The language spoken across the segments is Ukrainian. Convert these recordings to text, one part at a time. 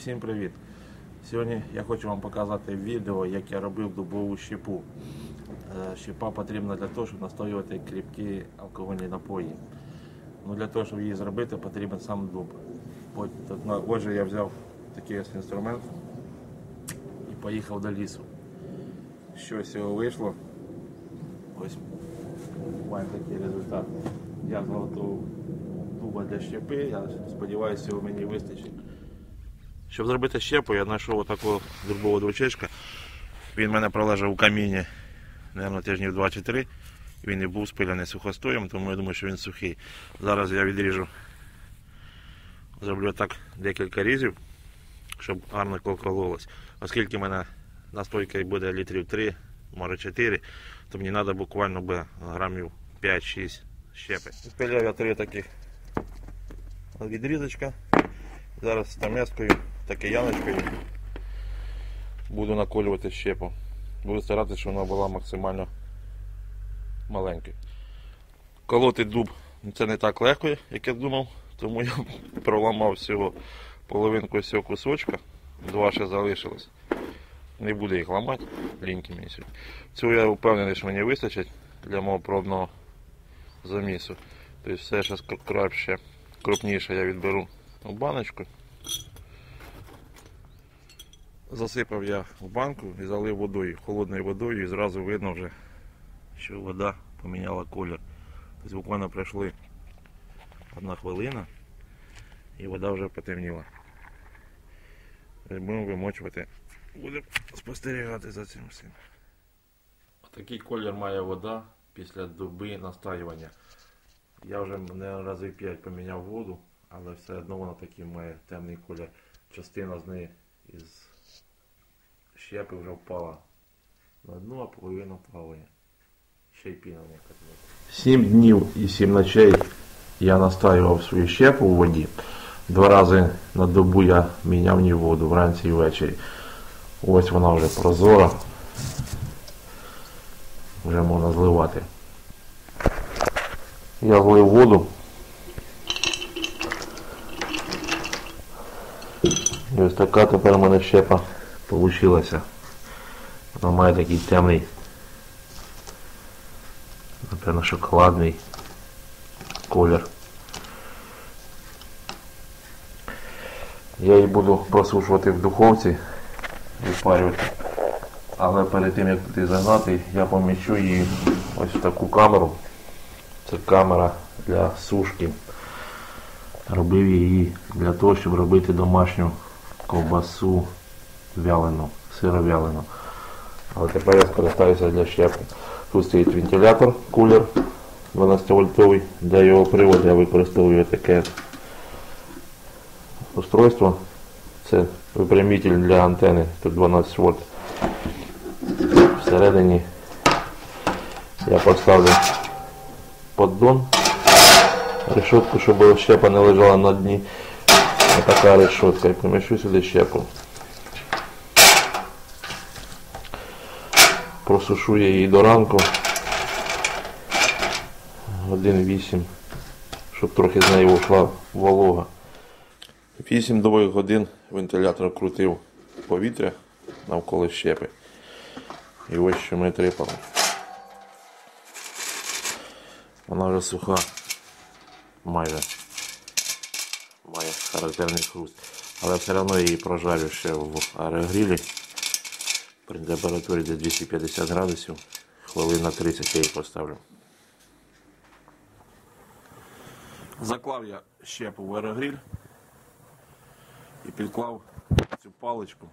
Всім привіт! Сьогодні я хочу вам показати відео, як я робив дубову щепу. Е, Щепа потрібна для того, щоб настоювати кріпкі алкогольні напої. Ну, для того, щоб її зробити, потрібен сам дуб. Отже, я взяв такий ось інструмент і поїхав до лісу. Що з цього вийшло? Ось маємо такий результат. Я зготував дуба для щепи, я сподіваюся, цього мені вистачить. Щоб зробити щепу, я знайшов такого дубового двочечка. Він мене пролежав у каміні, мабуть, тижнів 2 чи 3. Він не був спиляний сухостоєм, тому я думаю, що він сухий. Зараз я відріжу, зроблю так декілька різів, щоб гарно кололось. Оскільки в мене настойка буде літрів 3, може 4, то мені треба буквально би грамів 5-6 щепи. Спиляв я три таких відрізочка. Зараз стамескою, таке яночкою буду наколювати щепу. Буду старатися, щоб вона була максимально маленькою. Колоти дуб це не так легко, як я думав, тому я проламав всього половинку цього кусочка, два ще залишилось. Не буду їх ламати, ліньки мені сьогодні. Цього я впевнений, що мені вистачить для мого пробного замісу. Тобто все ще краще, крупніше я відберу у баночку. Засипав я в банку і залив водою, холодною водою і зразу видно вже, що вода поміняла колір. Тобто буквально пройшли одна хвилина і вода вже потемніла. Будемо вимочувати, будемо спостерігати за цим всім. Такий колір має вода після доби настаювання. Я вже не рази 5 поміняв воду, але все одно вона такий має темний колір. Частина з неї із щепи вже впала на дно, а половина плаває. Ще й піна Сім днів і сім ночей я настаював свою щепу у воді. Два рази на добу я міняв в ній воду вранці і ввечері. Ось вона вже прозора. Вже можна зливати. Я злив воду. Ось така тепер у мене щепа вийшла. Вона має такий темний, напевно, шоколадний колір. Я її буду просушувати в духовці, відпарювати. Але перед тим як туди загнати, я поміщу її ось в таку камеру. Це камера для сушки. Робив її для того, щоб робити домашню ковбасу вялену, сировялену. Але тепер я скористаюся для щепи. Тут стоїть вентилятор, кулер 12 вольтовий. Для його приводу я використовую таке устройство. Це випрямитель для антени, тут 12 вольт. Всередині я поставлю поддон, решетку, щоб щепа не лежала на дні. Ось така решетка. І поміщу сюди щепу. Просушу я її до ранку. Годин 8, щоб трохи з неї ушла волога. 8 довгих годин вентилятор крутив повітря навколо щепи. І ось що ми трипали. Вона вже суха. Майже. Має характерний хруст. Але все одно її прожарю ще в аерогрілі. При температурі десь 250 градусів. Хвилин на 30 я її поставлю. Заклав я щепу в аерогріль і підклав цю паличку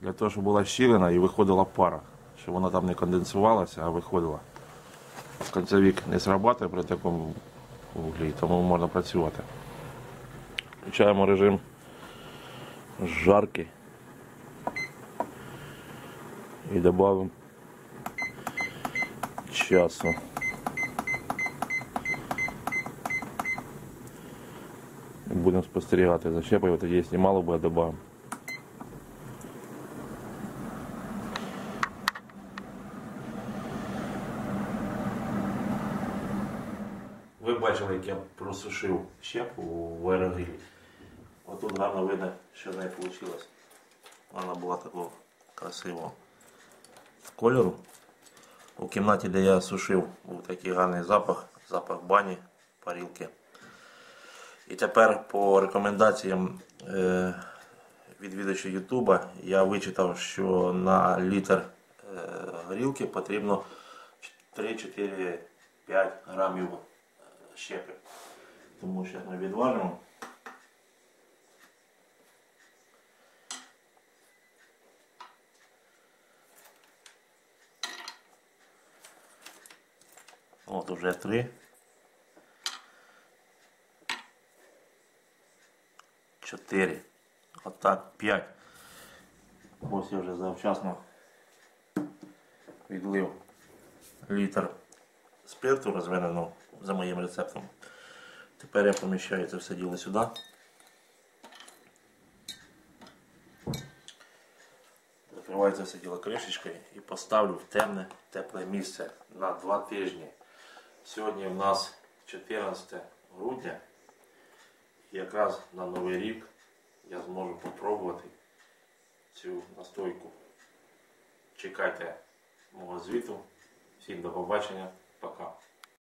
для того, щоб була щілина і виходила пара, щоб вона там не конденсувалася, а виходила. Концевік не срабатує при такому вуглі, тому можна працювати. Включаємо режим жарки і додаємо часу. Будемо спостерігати за щепою, тоді якщо мало буде, додаємо. Ви бачили, як я просушив щепу в аерогрілі. Отут гарно видно, що з неї вийшло. Вона була такого красивого кольору. У кімнаті, де я сушив, був такий гарний запах, запах бані, парілки. І тепер по рекомендаціям е, відвідувачів Ютуба я вичитав, що на літр е, горілки потрібно 3-4-5 грамів е, щепи. Тому що ми відважимо. От уже три. Чотири. Отак, п'ять. Ось я вже завчасно відлив літр спирту розведеного за моїм рецептом. Тепер я поміщаю це все діло сюди. Закриваю це все діло кришечкою і поставлю в темне, тепле місце на два тижні. Сьогодні в нас 14 грудня. Якраз на Новий рік я зможу попробувати цю настойку. Чекайте мого звіту. Всім до побачення. Пока.